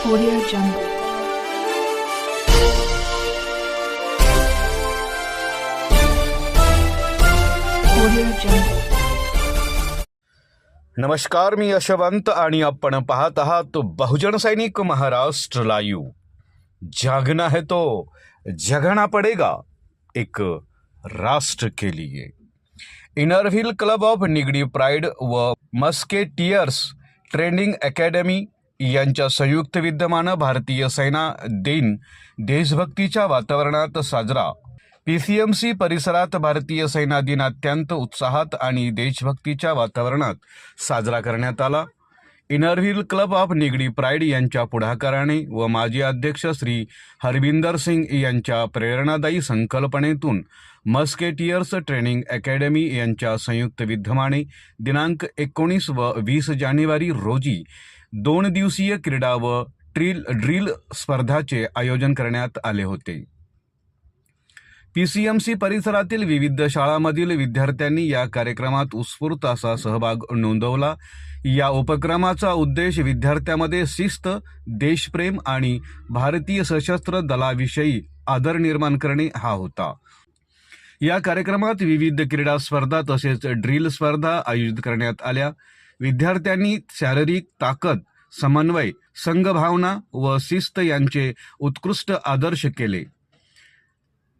Audio Jungle. Audio Jungle. नमस्कार मी यशवंत आणि आपण पाहत आहात बहुजन सैनिक महाराष्ट्र लाईव्ह जागना है तो जगना पडेगा, एक राष्ट्र के लिए Inner Wheel club of Nigdi pride व मस्केटियर्स ट्रेनिंग अकॅडमी यांच्या संयुक्त विद्यमानं भारतीय सेना दिन देशभक्तीच्या वातावरणात साजरा. पी सी एम सी परिसरात भारतीय सेना दिन अत्यंत उत्साहात आणि देशभक्तीच्या वातावरणात साजरा करण्यात आला. Inner Wheel club of Nigdi pride यांच्या पुढाकाराने व माजी अध्यक्ष श्री हरविंदर सिंग यांच्या प्रेरणादायी संकल्पनेतून मस्केटियर्स ट्रेनिंग अकॅडमी यांच्या संयुक्त विद्यमाने दिनांक एकोणीस व वीस जानेवारी रोजी दोन दिवसीय क्रीडा व ट्रिल ड्रिल स्पर्धाचे आयोजन करण्यात आले होते. पी सी एम सी परिसरातील विविध शाळांमधील विद्यार्थ्यांनी या कार्यक्रमात उत्स्फूर्त असा सहभाग नोंदवला. या उपक्रमाचा उद्देश विद्यार्थ्यांमध्ये शिस्त देशप्रेम आणि भारतीय सशस्त्र दलाविषयी आदर निर्माण करणे हा होता. या कार्यक्रमात विविध क्रीडा स्पर्धा तसेच ड्रिल स्पर्धा आयोजित करण्यात आल्या. विद्यार्थ्यांनी शारीरिक ताकद समन्वय संघभावना व शिस्त यांचे उत्कृष्ट आदर्श केले.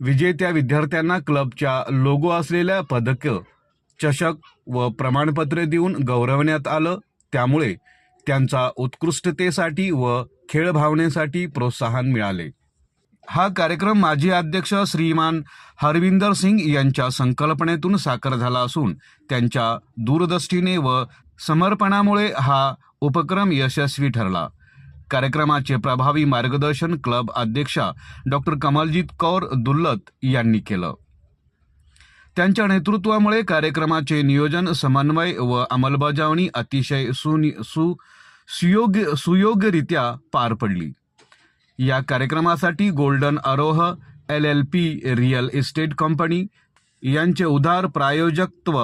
विजेत्या विद्यार्थ्यांना क्लबच्या लोगो असलेल्या पदक चषक व प्रमाणपत्रे देऊन गौरवण्यात आलं. त्यामुळे त्यांचा उत्कृष्टतेसाठी व खेळ भावनेसाठी प्रोत्साहन मिळाले. हा कार्यक्रम माजी अध्यक्ष श्रीमान हरविंदर सिंग यांच्या संकल्पनेतून साकार झाला असून त्यांच्या दूरदृष्टीने व समर्पणामुळे हा उपक्रम यशस्वी ठरला. कार्यक्रमाचे प्रभावी मार्गदर्शन क्लब अध्यक्षा डॉक्टर कमलजीत कौर दुल्लत यांनी केलं. त्यांच्या नेतृत्वामुळे कार्यक्रमाचे नियोजन समन्वय व अंमलबजावणी अतिशय सुनि सु सुयोग्य सुयोग्यरित्या पार पडली. या कार्यक्रमासाठी golden Aaroh L L P real estate company यांचे उदार प्रायोजकत्व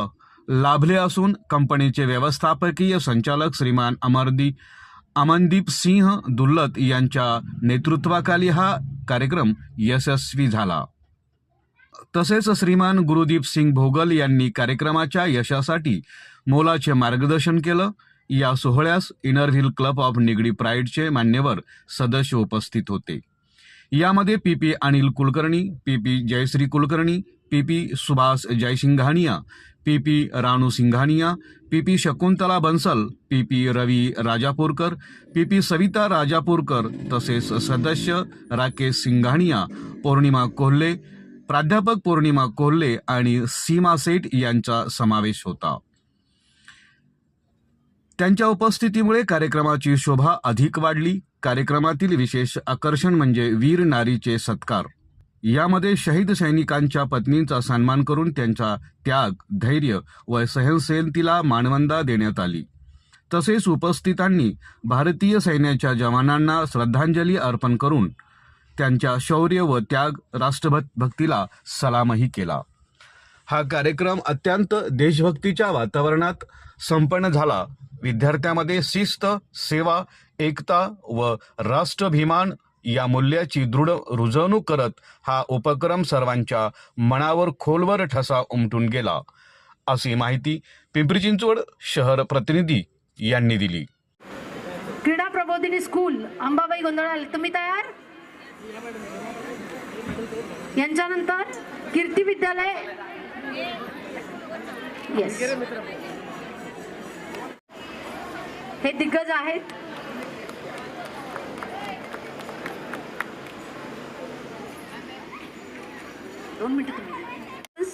लाभले असून कंपनीचे व्यवस्थापकीय संचालक श्रीमान अमरदी अमनदीप सिंह दुल्लत यांच्या नेतृत्वाखाली हा कार्यक्रम यशस्वी झाला. तसेच श्रीमान गुरुदीप सिंग भोगल यांनी कार्यक्रमाच्या यशासाठी मोलाचे मार्गदर्शन केलं. या सोहळ्यास Inner Wheel club of Nigdi प्राईडचे मान्यवर सदस्य उपस्थित होते. यामध्ये P P Anil Kulkarni P P Jayashree Kulkarni P P Subhash Jaisinghania P P Ranu Singhania P P Shakuntala Bansal P P Ravi Rajapurkar P P Savita Rajapurkar तसेच सदस्य राकेश सिंघानिया पौर्णिमा कोल्हे प्राध्यापक पौर्णिमा कोल्हे आणि सीमा सेठ यांचा समावेश होता. त्यांच्या उपस्थितीमुळे कार्यक्रमाची शोभा अधिक वाढली. कार्यक्रमातील विशेष आकर्षण म्हणजे वीर नारीचे सत्कार. यामध्ये शहीद सैनिकांच्या पत्नींचा सन्मान करून त्यांचा त्याग धैर्य व सहनशीलतेला मानवंदा देण्यात आली. तसेच उपस्थितांनी भारतीय सैन्याच्या जवानांना श्रद्धांजली अर्पण करून त्यांच्या शौर्य व त्याग राष्ट्रभक्तीला सलामही केला. हा कार्यक्रम अत्यंत देशभक्तीच्या वातावरणात संपन्न झाला. विद्यार्थ्यांमध्ये शिस्त सेवा एकता व राष्ट्रभिमान या मूल्याची दृढ रुजवणूक करत हा उपक्रम सर्वांच्या मनावर खोलवर ठसा उमटून गेला. अशी माहिती पिंपरी चिंचवड शहर प्रतिनिधी यांनी दिली. क्रीडा प्रबोधिनी स्कूल अंबाबाई गोंधळाल तुम्ही तयार? यांच्यानंतर कीर्ती विद्यालय. हे दिग्गज आहेत. दोन मिनिटं तुम्ही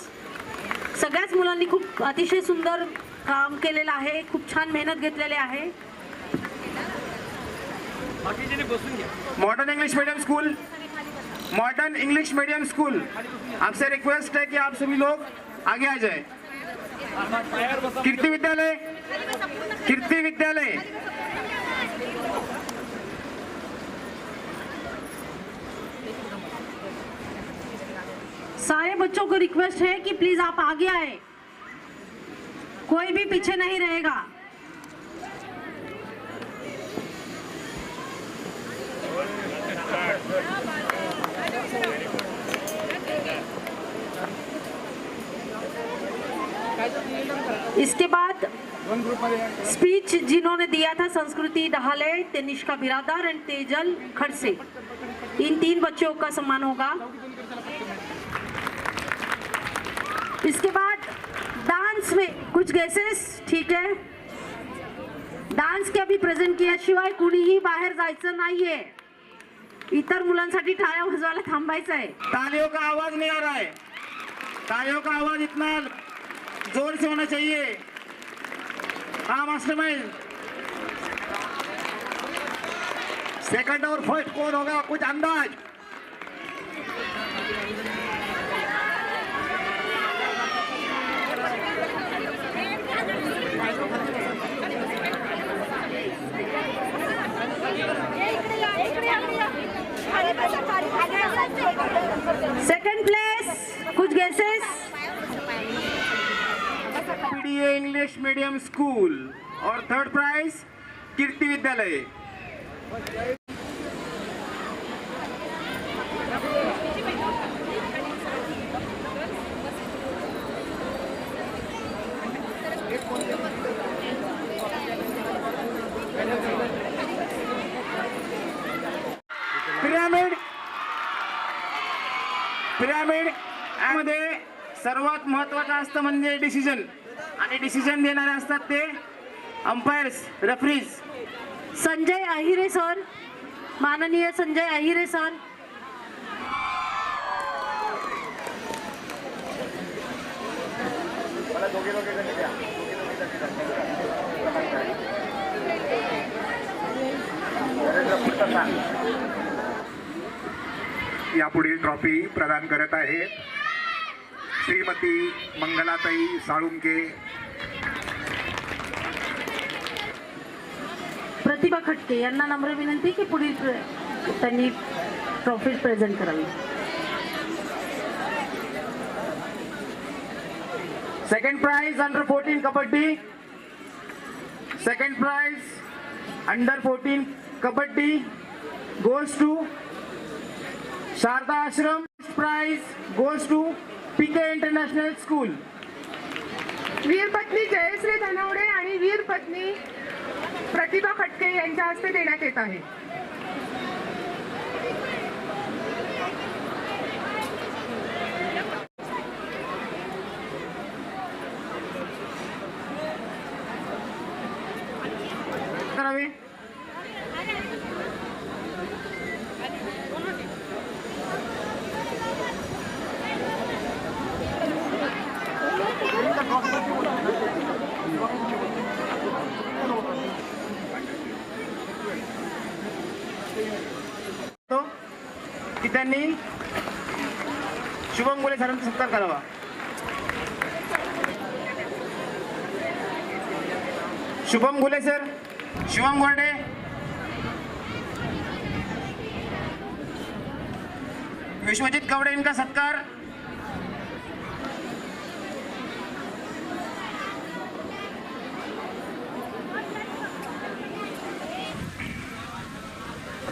सगळ्याच मुलांनी खूप अतिशय सुंदर काम केलेलं आहे. खूप छान मेहनत घेतलेली आहे. Modern English medium school modern English medium school आपसे रिक्वेस्ट है कि आप सभी लोग आगे आ जाए। कीर्ति विद्यालय। कीर्ति विद्यालय। सारे बच्चों को रिक्वेस्ट है कि प्लीज़ आप आगे आए। कोई भी पीछे नहीं रहेगा। इसके बाद स्पीच जिन्होंने दिया था, संस्कृति डहाले तनिष्का बिरादार एंड तेजल, खड़से। इन तीन बच्चों का सम्मान होगा। इसके बाद डांस में कुछ गेसेस ठीक है? डान्स के अभी प्रेझेंट केल्याशिवाय कुणीही बाहेर जायचं नाहीये. इतर मुलांसाठी टाळ्या वाजवायला थांबायचं आहे. तालियों का आवाज नहीं आ रहा है तालियों का आवाज इतना जोर से होना चाहिए. हाँ मास्टर माइंड सेकंड और फर्स्ट कौन होगा कुछ अंदाज सेकंड प्लेस कुछ guesses PDA English medium school और third prize Kirti Vidyalaya. Pyramid pyramid यामध्ये सर्वात महत्वाचं असतं म्हणजे डिसिजन आणि डिसिजन देणारे असतात ते umpires referees Sanjay Ahire sir माननीय संजय अहिरे सर यापुढील ट्रॉफी प्रदान करत आहे श्रीमती मंगलाताई साळुंके. प्रतिभा खटके यांना नम्र विनंती की पुढील त्यांनी ट्रॉफी प्रेझेंट करावी. Second prize under fourteen kabaddi. Second prize under fourteen kabaddi. Goes to Sharda Ashram prize goes to PK international school वीरपत्नी जयश्री धनवडे आणि वीरपत्नी प्रतिभा खटके यांच्या हस्ते देण्यात येत आहे. करावे तो की त्यांनी शुभम गोले सरांचा सत्कार करावा. शुभम गोले सर शिवम गोरडे. विश्वजित कवडे इनका सत्कार.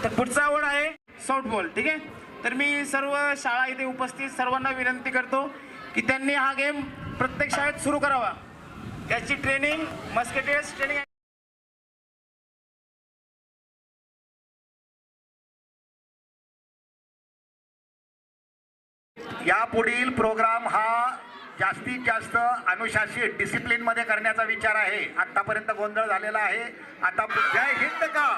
तर पुढचा आवड आहे सॉफ्टबॉल ठीक आहे? तर मी सर्व शाळा इथे उपस्थित सर्वांना विनंती करतो की त्यांनी हा गेम प्रत्येक शाळेत सुरू करावा. त्याची ट्रेनिंग मस्केटेस ट्रेनिंग यापुढील प्रोग्राम हा जास्तीत जास्त अनुशासित डिसिप्लिनमध्ये करण्याचा विचार आहे. आत्तापर्यंत गोंधळ झालेला आहे. आता जय हिंद का?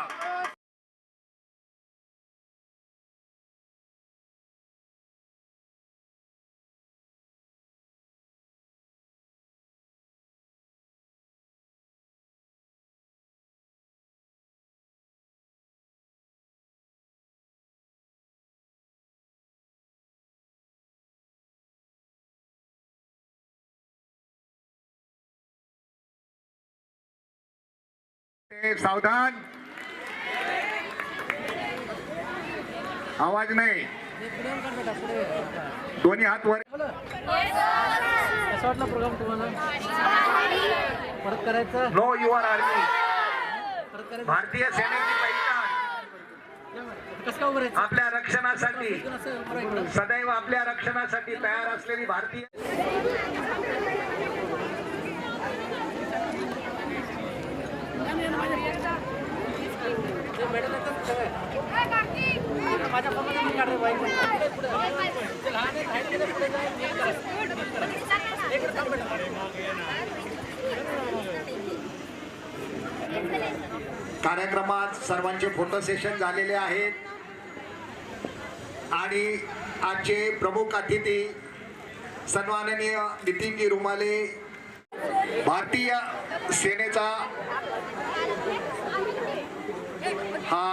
सावधान. आवाज नाही. दोन्ही हात वर. परत करायचं? नो आर्मी भारतीय आपल्या रक्षणासाठी. सदैव आपल्या रक्षणासाठी तयार असलेली भारतीय कार्यक्रमात सर्वांचे फोटो सेशन झालेले आहेत. आणि आजचे प्रमुख अतिथी सन्माननीय नितीनजी रुमाले भारतीय सेनेचा हा